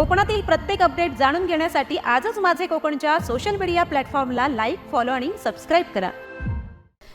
कोकणातील प्रत्येक अपडेट जाणून घेण्यासाठी आजच माझे कोकणच्या सोशल मीडिया प्लॅटफॉर्मला लाईक फॉलो आणि सबस्क्राईब करा.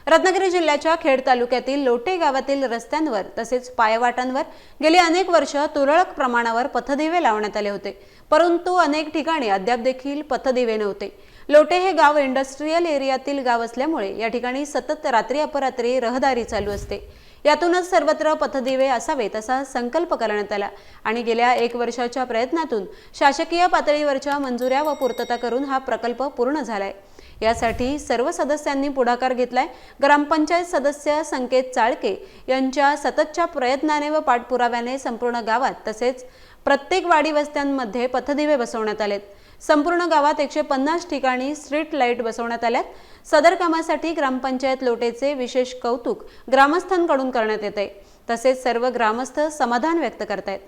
रत्नागिरी जिल्ह्याच्या खेड तालुक्यातील लोटे गावातील रस्त्यांवर तसेच पायवाटांवर गेली अनेक वर्ष तुरळक प्रमाणावर पथदिवे लावण्यात आले होते. परंतु अनेक ठिकाणी अद्याप देखील पथदिवे नव्हते. लोटे हे गाव इंडस्ट्रीयल एरियातील गाव असल्यामुळे या ठिकाणी सतत रात्री अपरात्री रहदारी चालू असते. यातूनच सर्वत्र पथदिवे असावेत असा संकल्प करण्यात आला. आणि गेल्या एक वर्षाच्या प्रयत्नातून शासकीय पातळीवरच्या मंजुऱ्या व पूर्तता करून हा प्रकल्प पूर्ण झालाय. यासाठी सर्व सदस्यांनी पुढाकार घेतलाय. ग्रामपंचायत सदस्य संकेत चाळके यांच्या सततच्या प्रयत्नाने व पाठपुराव्याने संपूर्ण गावात तसेच प्रत्येक वाडी वस्त्यांमध्ये पथदिवे बसवण्यात आलेत. संपूर्ण गावात एकशे पन्नास ठिकाणी स्ट्रीट लाइट बसवण्यात आल्यात. सदर कामासाठी ग्रामपंचायत लोटेचे विशेष कौतुक ग्रामस्थांकडून करण्यात येते. तसेच सर्व ग्रामस्थ समाधान व्यक्त करतायत.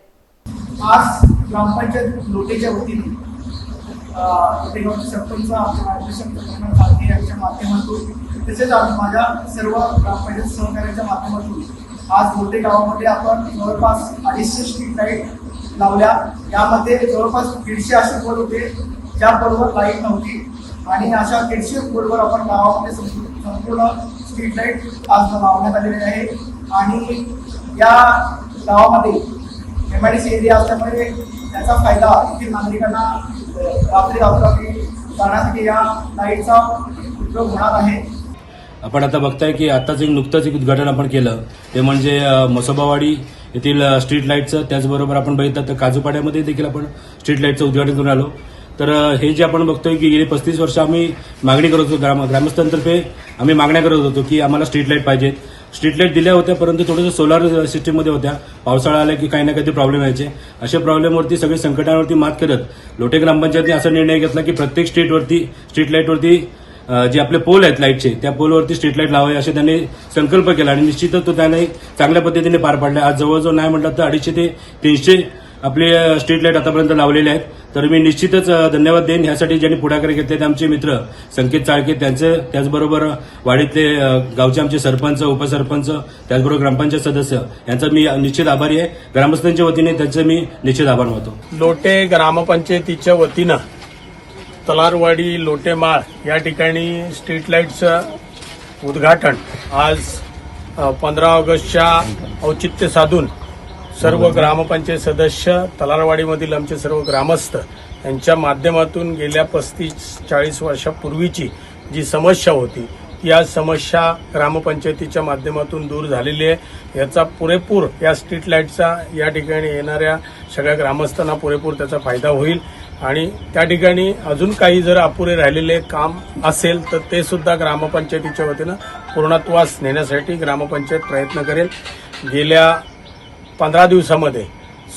आज ग्रामपंचायत लोटेच्या वतीने सरपंच यांच्या माध्यमातून तसेच माझ्या सर्व ग्रामपंचायत सहकार्याच्या माध्यमातून आज लोटे गावामध्ये आपण जवळपास अडीचशे स्ट्रीट लाइट लावल्या. यामध्ये जवळपास दीडशे असे बोर्ड होते ज्या बोर्डवर लाइट नव्हती. आणि अशा दीडशे बोर्डवर आपण गावामध्ये संपूर्ण स्ट्रीट लाइट आज लावण्यात आलेली आहे. आणि या गावामध्ये M I D C area असल्यामुळे त्याचा फायदा येथील नागरिकांना रात्री रात्री जाण्यासाठी या लाईटचा उपयोग होणार आहे. आपण आता बघताय की आताच एक नुकतंच एक उद्घाटन आपण केलं. ते म्हणजे मसोबावाडी येथील स्ट्रीट लाईटचं त्याचबरोबर आपण बघितलं तर काजूपाड्यामध्ये देखील आपण स्ट्रीट लाईटचं उद्घाटन करून आलो तर हे जे आपण बघतोय की गेली पस्तीस वर्ष आम्ही मागणी करत होतो ग्राम ग्रामस्थांतर्फे आम्ही मागण्या करत होतो की आम्हाला स्ट्रीट लाइट पाहिजेत स्ट्रीट लाइट दिल्या होत्या परंतु थोडंसं सोलार सिस्टीममध्ये होत्या. पावसाळा आला की काही ना काही प्रॉब्लेम यायचे. अशा प्रॉब्लेमवरती सगळे संकटावरती मात करत लोटे ग्रामपंचायतने असा निर्णय घेतला की प्रत्येक स्ट्रीटवरती स्ट्रीट लाईटवरती जे आपले पोल आहेत लाईटचे त्या पोलवरती स्ट्रीट लाइट लावावे असे त्यांनी संकल्प केला आणि निश्चितच तो त्याने चांगल्या पद्धतीने पार पाडला. आज जवळजवळ नाही म्हटलं तर अडीचशे ते तीनशे आपले स्ट्रीट लाइट आतापर्यंत लावलेले आहेत. तर मी निश्चितच धन्यवाद देईन. ह्यासाठी ज्यांनी पुढाकार घेतले ते आमचे मित्र संकेत चाळके त्यांचे त्याचबरोबर वाडीतले गावचे आमचे सरपंच उपसरपंच त्याचबरोबर ग्रामपंचायत सदस्य यांचा मी निश्चित आभारी आहे. ग्रामस्थांच्या वतीने त्यांचे मी निश्चित आभार मानतो. लोटे ग्रामपंचायतीच्या वतीनं तलारवाडी लोटेमाळ या ठिकाणी स्ट्रीट लाईटचं उद्घाटन आज पंधरा ऑगस्टच्या औचित्य साधून सर्व ग्रामपंचायत सदस्य तलारवाडीमधील आमचे सर्व ग्रामस्थ यांच्या माध्यमातून गेल्या पस्तीस चाळीस वर्षापूर्वीची जी समस्या होती या समस्या ग्रामपंचायतीच्या माध्यमातून दूर झालेली आहे. याचा पुरेपूर या स्ट्रीट लाईटचा या ठिकाणी येणाऱ्या सगळ्या ग्रामस्थांना पुरेपूर त्याचा फायदा होईल. आणि त्या ठिकाणी अजून काही जर अपुरे राहिलेले काम असेल तर ते सुद्धा ग्रामपंचायतीच्या वतीनं पूर्णत्वास नेण्यासाठी ग्रामपंचायत प्रयत्न करेल. गेल्या पंधरा दिवसामध्ये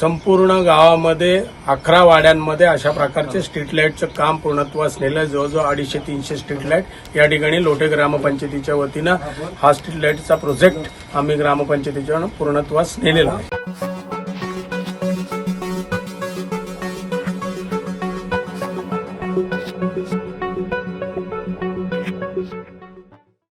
संपूर्ण गावामध्ये अकरा वाड्यांमध्ये अशा प्रकारचे स्ट्रीट लाईटचं काम पूर्णत्वास नेलं. जवळजवळ अडीचशे तीनशे स्ट्रीट लाइट या ठिकाणी लोटे ग्रामपंचायतीच्या वतीनं हा स्ट्रीट लाईटचा प्रोजेक्ट आम्ही ग्रामपंचायतीच्या पूर्णत्वास नेलेला आहे.